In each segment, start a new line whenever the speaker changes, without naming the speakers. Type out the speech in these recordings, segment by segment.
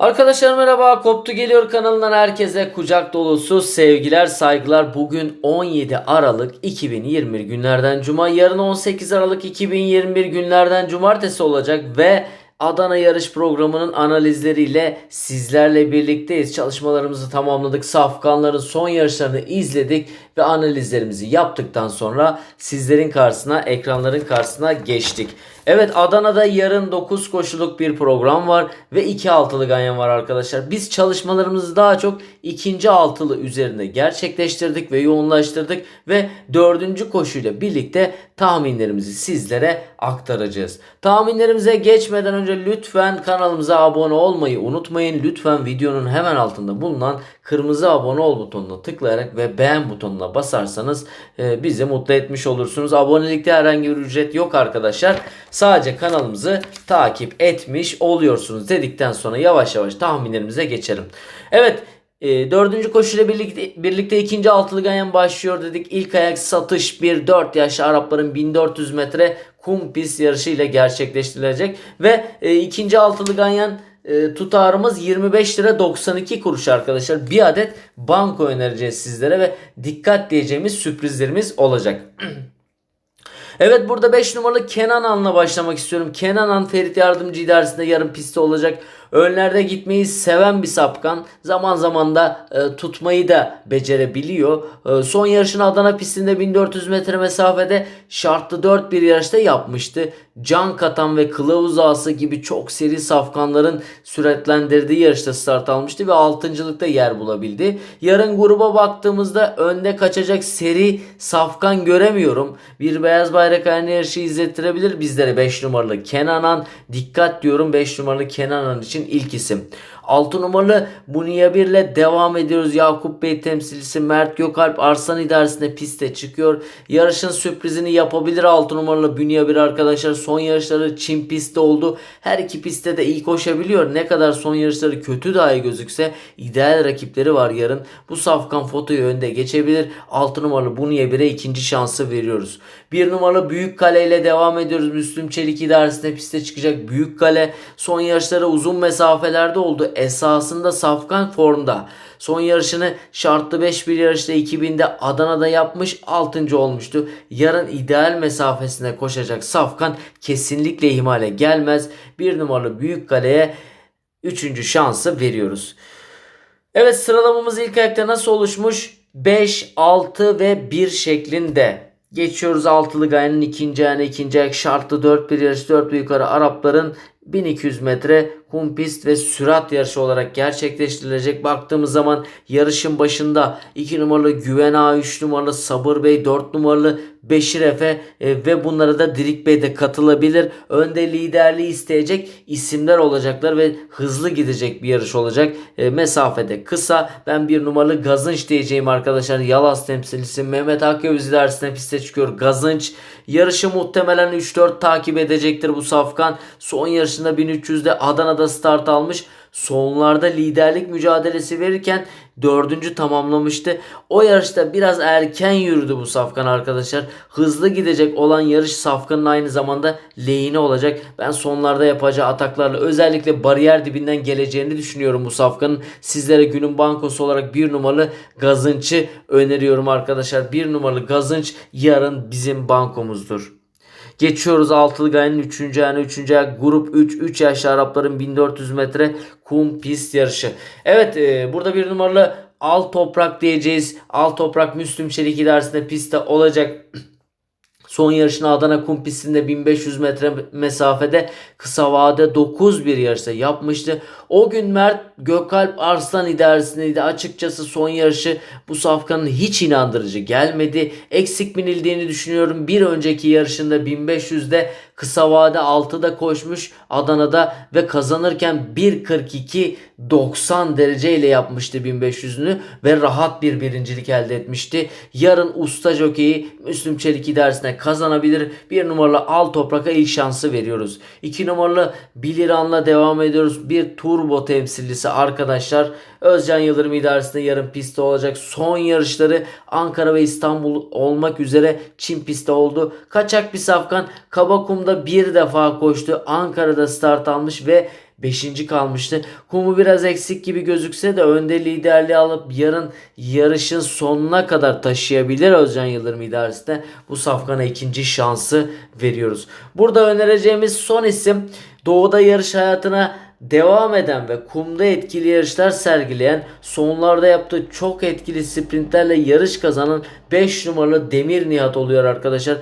Arkadaşlar merhaba Koptu Geliyor kanalından herkese kucak dolusu sevgiler saygılar. Bugün 17 Aralık 2021 günlerden Cuma yarın 18 Aralık 2021 günlerden Cumartesi olacak ve Adana yarış programının analizleriyle sizlerle birlikteyiz. Çalışmalarımızı tamamladık. Safkanların son yarışlarını izledik ve analizlerimizi yaptıktan sonra sizlerin karşısına, ekranların karşısına geçtik. Evet Adana'da yarın 9 koşuluk bir program var ve 2 altılı ganyan var arkadaşlar. Biz çalışmalarımızı daha çok ikinci altılı üzerinde gerçekleştirdik ve yoğunlaştırdık ve dördüncü koşuyla birlikte tahminlerimizi sizlere aktaracağız. Tahminlerimize geçmeden önce lütfen kanalımıza abone olmayı unutmayın. Lütfen videonun hemen altında bulunan kırmızı abone ol butonuna tıklayarak ve beğen butonuna basarsanız e, bizi mutlu etmiş olursunuz. Abonelikte herhangi bir ücret yok arkadaşlar. Sadece kanalımızı takip etmiş oluyorsunuz dedikten sonra yavaş yavaş tahminlerimize geçelim. Evet e, dördüncü koşuyla birlikte, birlikte ikinci altılı ganyan başlıyor dedik. İlk ayak satış 1-4 yaşlı Arapların 1400 metre kum pist yarışı ile gerçekleştirilecek. Ve e, ikinci altılı ganyan e, tutarımız 25 lira 92 kuruş arkadaşlar. Bir adet banko önereceğiz sizlere ve dikkat diyeceğimiz sürprizlerimiz olacak. Evet burada 5 numaralı Kenan An'la başlamak istiyorum. Kenan An Ferit Yardımcı idaresinde yarın pistte olacak. Önlerde gitmeyi seven bir sapkan. Zaman zaman da e, tutmayı da becerebiliyor. E, son yarışını Adana pistinde 1400 metre mesafede şartlı 4 bir yarışta yapmıştı. Can Katan ve Kılavuz Ağası gibi çok seri safkanların süratlendirdiği yarışta start almıştı ve 6.lıkta yer bulabildi. Yarın gruba baktığımızda önde kaçacak seri safkan göremiyorum. Bir beyaz bayrak aynı yarışı izlettirebilir bizlere 5 numaralı Kenanan. Dikkat diyorum 5 numaralı Kenanan için ilk isim. 6 numaralı Muniye 1 ile devam ediyoruz. Yakup Bey temsilcisi Mert Gökalp Arslan idaresinde piste çıkıyor. Yarışın sürprizini yapabilir 6 numaralı 1 arkadaşlar. Son yarışları Çin pistte oldu. Her iki pistte de iyi koşabiliyor. Ne kadar son yarışları kötü dahi gözükse ideal rakipleri var yarın. Bu safkan fotoyu önde geçebilir. 6 numaralı Buniye 1'e ikinci şansı veriyoruz. 1 numaralı Büyük Kale ile devam ediyoruz. Müslüm Çelik idaresinde piste çıkacak Büyük Kale. Son yarışları uzun mesafelerde oldu. Esasında safkan formda. Son yarışını şartlı 5 bir yarışta 2000'de Adana'da yapmış 6. olmuştu. Yarın ideal mesafesine koşacak Safkan kesinlikle ihmale gelmez. Bir numaralı Büyük Kale'ye 3. şansı veriyoruz. Evet sıralamamız ilk ayakta nasıl oluşmuş? 5, 6 ve 1 şeklinde. Geçiyoruz altılı gayenin ikinci ayağına ikinci ayak şartlı 4 bir yarış 4 yukarı Arapların 1200 metre kum pist ve sürat yarışı olarak gerçekleştirilecek. Baktığımız zaman yarışın başında 2 numaralı Güven A, 3 numaralı Sabır Bey, 4 numaralı Beşir Efe e, ve bunlara da Dirik Bey de katılabilir. Önde liderliği isteyecek isimler olacaklar ve hızlı gidecek bir yarış olacak. E, mesafede kısa. Ben bir numaralı Gazınç diyeceğim arkadaşlar. Yalas temsilcisi Mehmet Akgöz idaresine piste çıkıyor. Gazınç yarışı muhtemelen 3-4 takip edecektir bu safkan. Son yarışında 1300'de Adana'da start almış. Sonlarda liderlik mücadelesi verirken dördüncü tamamlamıştı. O yarışta biraz erken yürüdü bu Safkan arkadaşlar. Hızlı gidecek olan yarış Safkan'ın aynı zamanda lehine olacak. Ben sonlarda yapacağı ataklarla özellikle bariyer dibinden geleceğini düşünüyorum bu Safkan'ın. Sizlere günün bankosu olarak bir numaralı Gazınç'ı öneriyorum arkadaşlar. Bir numaralı Gazınç yarın bizim bankomuzdur. Geçiyoruz altılı gayenin 3. ayağına 3. ayak grup 3 3 yaşlı Arapların 1400 metre kum pist yarışı. Evet e, burada bir numaralı Al Toprak diyeceğiz. Al Toprak Müslüm Çelik idaresinde pistte olacak. Son yarışını Adana kum pistinde 1500 metre mesafede kısa vade 9 bir yarışta yapmıştı. O gün Mert Gökalp Arslan idaresindeydi. Açıkçası son yarışı bu safkanın hiç inandırıcı gelmedi. Eksik binildiğini düşünüyorum. Bir önceki yarışında 1500'de kısa vade 6'da koşmuş Adana'da ve kazanırken 1.42 90 dereceyle yapmıştı 1500'ünü ve rahat bir birincilik elde etmişti. Yarın usta jokeyi Müslüm Çelik idaresine kazanabilir. Bir numaralı Al Toprak'a ilk şansı veriyoruz. 2 numaralı Biliran'la devam ediyoruz. Bir turbo temsilcisi arkadaşlar. Özcan Yıldırım idaresinde yarın pistte olacak. Son yarışları Ankara ve İstanbul olmak üzere Çin pistte oldu. Kaçak bir safkan Kabakum'da bir defa koştu. Ankara'da start almış ve 5. kalmıştı. Kumu biraz eksik gibi gözükse de önde liderliği alıp yarın yarışın sonuna kadar taşıyabilir Özcan Yıldırım idaresinde. Bu safkana ikinci şansı veriyoruz. Burada önereceğimiz son isim Doğu'da yarış hayatına devam eden ve kumda etkili yarışlar sergileyen sonlarda yaptığı çok etkili sprintlerle yarış kazanan 5 numaralı Demir Nihat oluyor arkadaşlar.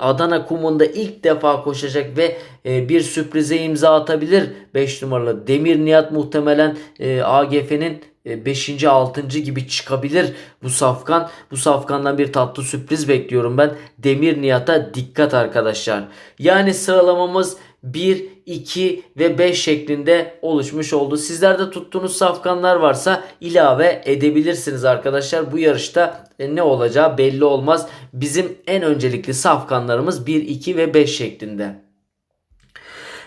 Adana kumunda ilk defa koşacak ve e, bir sürprize imza atabilir 5 numaralı Demir Nihat muhtemelen e, AGF'nin 5. 6. gibi çıkabilir bu safkan. Bu safkandan bir tatlı sürpriz bekliyorum ben. Demir Nihat'a dikkat arkadaşlar. Yani sıralamamız 1, 2 ve 5 şeklinde oluşmuş oldu. Sizlerde tuttuğunuz safkanlar varsa ilave edebilirsiniz arkadaşlar. Bu yarışta e, ne olacağı belli olmaz. Bizim en öncelikli safkanlarımız 1, 2 ve 5 şeklinde.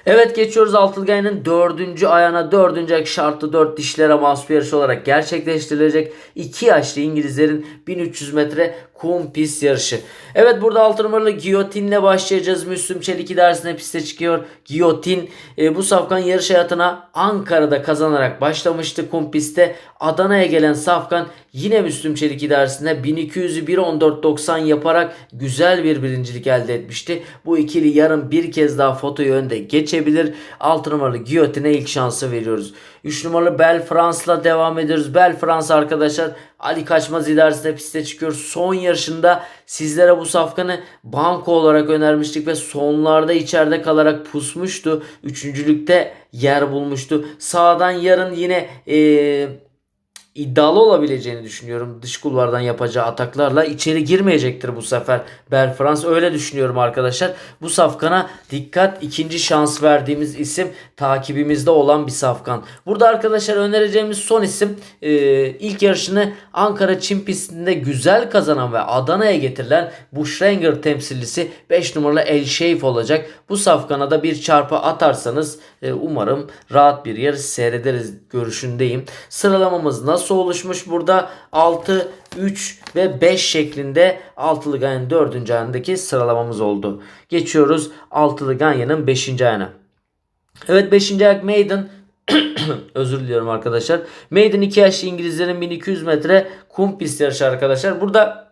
Evet geçiyoruz Altılgay'ın dördüncü ayağına dördüncü ayak şartlı dört dişlere mahsus bir yarış olarak gerçekleştirilecek. 2 yaşlı İngilizlerin 1300 metre kum pist yarışı. Evet burada 6 numaralı Giyotin'le başlayacağız. Müslüm Çelik dersine piste çıkıyor. Giyotin e, bu safkan yarış hayatına Ankara'da kazanarak başlamıştı kum pistte. Adana'ya gelen safkan yine Müslüm Çelik dersinde 1200'ü 1.14.90 yaparak güzel bir birincilik elde etmişti. Bu ikili yarın bir kez daha fotoyu önde geçebilir. 6 numaralı Giyotin'e ilk şansı veriyoruz. 3 numaralı Bel Frans'la devam ediyoruz. Bel Frans arkadaşlar Ali Kaçmaz ilerisinde piste çıkıyor. Son yarışında sizlere bu safkanı banko olarak önermiştik ve sonlarda içeride kalarak pusmuştu. Üçüncülükte yer bulmuştu. Sağdan yarın yine ee, iddialı olabileceğini düşünüyorum. Dış kulvardan yapacağı ataklarla içeri girmeyecektir bu sefer. Belfrans öyle düşünüyorum arkadaşlar. Bu safkana dikkat ikinci şans verdiğimiz isim takibimizde olan bir safkan. Burada arkadaşlar önereceğimiz son isim e, ilk yarışını Ankara Çin pistinde güzel kazanan ve Adana'ya getirilen bu Schrenger temsilcisi 5 numaralı El Şeyf olacak. Bu safkana da bir çarpı atarsanız e, umarım rahat bir yarış seyrederiz görüşündeyim. Sıralamamız nasıl nasıl oluşmuş burada 6, 3 ve 5 şeklinde altılı ganyanın 4. ayındaki sıralamamız oldu. Geçiyoruz altılı ganyanın 5. ayına. Evet 5. ayak Maiden özür diliyorum arkadaşlar. Maiden 2 yaşlı İngilizlerin 1200 metre kum pist yarışı arkadaşlar. Burada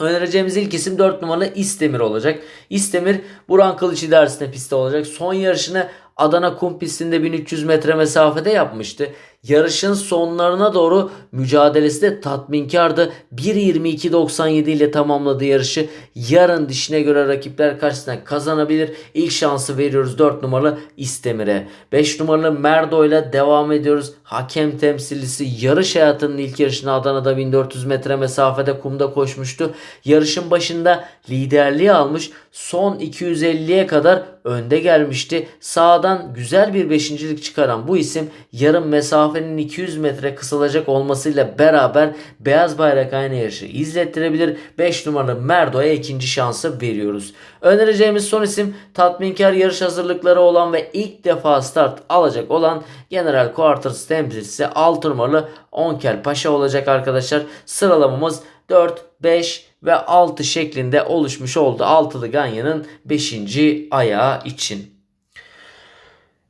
önereceğimiz ilk isim 4 numaralı İstemir olacak. İstemir Buran Kılıç idaresinde pistte olacak. Son yarışını Adana kum pistinde 1300 metre mesafede yapmıştı. Yarışın sonlarına doğru mücadelesi de tatminkardı. 1.22.97 ile tamamladı yarışı. Yarın dişine göre rakipler karşısında kazanabilir. İlk şansı veriyoruz 4 numaralı İstemir'e. 5 numaralı Merdo ile devam ediyoruz. Hakem temsilcisi yarış hayatının ilk yarışını Adana'da 1400 metre mesafede kumda koşmuştu. Yarışın başında liderliği almış. Son 250'ye kadar önde gelmişti. Sağdan güzel bir beşincilik çıkaran bu isim yarım mesafenin 200 metre kısalacak olmasıyla beraber beyaz bayrak aynı yarışı izlettirebilir. 5 numaralı Merdo'ya ikinci şansı veriyoruz. Önereceğimiz son isim tatminkar yarış hazırlıkları olan ve ilk defa start alacak olan General Quarters temsilcisi 6 numaralı Onkel Paşa olacak arkadaşlar. Sıralamamız 4, 5 ve 6 şeklinde oluşmuş oldu. Altılı Ganyan'ın 5. ayağı için.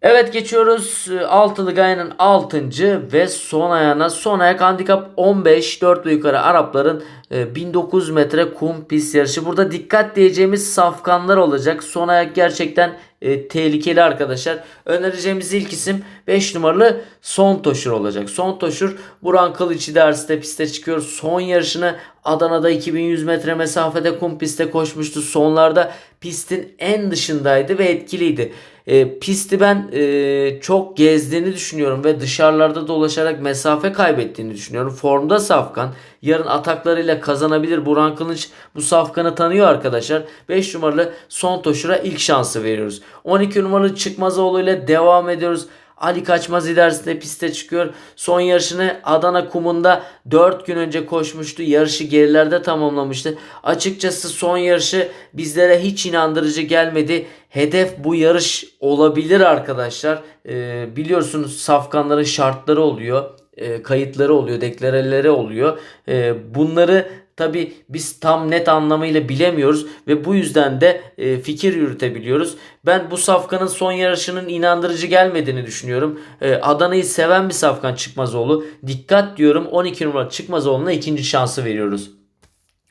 Evet geçiyoruz altılı gayanın 6. ve son ayağına. Son ayak handikap 15 4 yukarı Arapların 1900 metre kum pist yarışı. Burada dikkat diyeceğimiz safkanlar olacak. Son ayak gerçekten e, tehlikeli arkadaşlar. Önereceğimiz ilk isim 5 numaralı Son Toşur olacak. Son Toşur Buran Kılıç idaresinde piste çıkıyor. Son yarışını Adana'da 2100 metre mesafede kum pistte koşmuştu. Sonlarda pistin en dışındaydı ve etkiliydi. E, pisti ben e, çok gezdiğini düşünüyorum ve dışarılarda dolaşarak mesafe kaybettiğini düşünüyorum. Formda Safkan. Yarın ataklarıyla kazanabilir. Buran Kılıç bu Safkan'ı tanıyor arkadaşlar. 5 numaralı Son Toşur'a ilk şansı veriyoruz. 12 numaralı Çıkmazoğlu ile devam ediyoruz. Ali Kaçmaz ilerisinde piste çıkıyor. Son yarışını Adana kumunda 4 gün önce koşmuştu. Yarışı gerilerde tamamlamıştı. Açıkçası son yarışı bizlere hiç inandırıcı gelmedi. Hedef bu yarış olabilir arkadaşlar. Ee, biliyorsunuz safkanların şartları oluyor. E, kayıtları oluyor, deklareleri oluyor. E, bunları tabi biz tam net anlamıyla bilemiyoruz ve bu yüzden de e, fikir yürütebiliyoruz. Ben bu safkanın son yarışının inandırıcı gelmediğini düşünüyorum. E, Adana'yı seven bir safkan Çıkmazoğlu. Dikkat diyorum 12 numara Çıkmazoğlu'na ikinci şansı veriyoruz.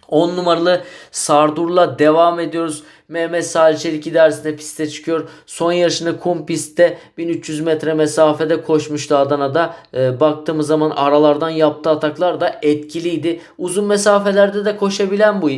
10 numaralı Sardur'la devam ediyoruz. Mehmet Salih Çelik idaresinde piste çıkıyor. Son yarışında kum pistte 1300 metre mesafede koşmuştu Adana'da. E, baktığımız zaman aralardan yaptığı ataklar da etkiliydi. Uzun mesafelerde de koşabilen bu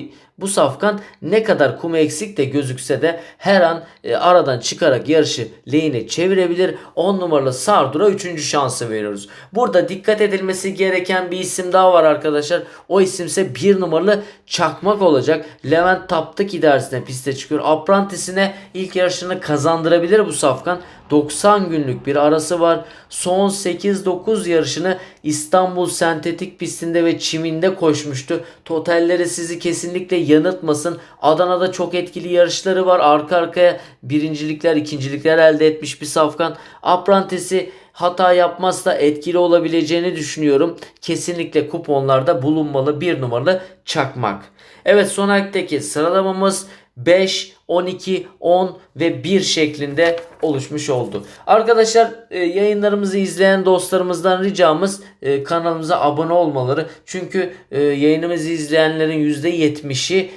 bu safkan ne kadar kum eksik de gözükse de her an e, aradan çıkarak yarışı lehine çevirebilir. 10 numaralı Sardur'a 3. şansı veriyoruz. Burada dikkat edilmesi gereken bir isim daha var arkadaşlar. O isimse 1 numaralı Çakmak olacak. Levent Taptık idaresine piste çıkıyor. Aprantisine ilk yarışını kazandırabilir bu safkan. 90 günlük bir arası var. Son 8-9 yarışını İstanbul sentetik pistinde ve çiminde koşmuştu. Totalleri sizi kesinlikle yanıltmasın. Adana'da çok etkili yarışları var. Arka arkaya birincilikler, ikincilikler elde etmiş bir safkan. Aprantisi hata yapmazsa etkili olabileceğini düşünüyorum. Kesinlikle kuponlarda bulunmalı bir numaralı çakmak. Evet son ayaktaki sıralamamız 5, 12, 10 ve 1 şeklinde oluşmuş oldu. Arkadaşlar e, yayınlarımızı izleyen dostlarımızdan ricamız e, kanalımıza abone olmaları. Çünkü e, yayınımızı izleyenlerin %70'i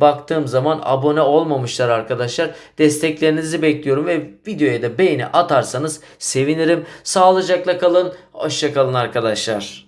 baktığım zaman abone olmamışlar arkadaşlar. Desteklerinizi bekliyorum ve videoya da beğeni atarsanız sevinirim. Sağlıcakla kalın. Hoşçakalın arkadaşlar.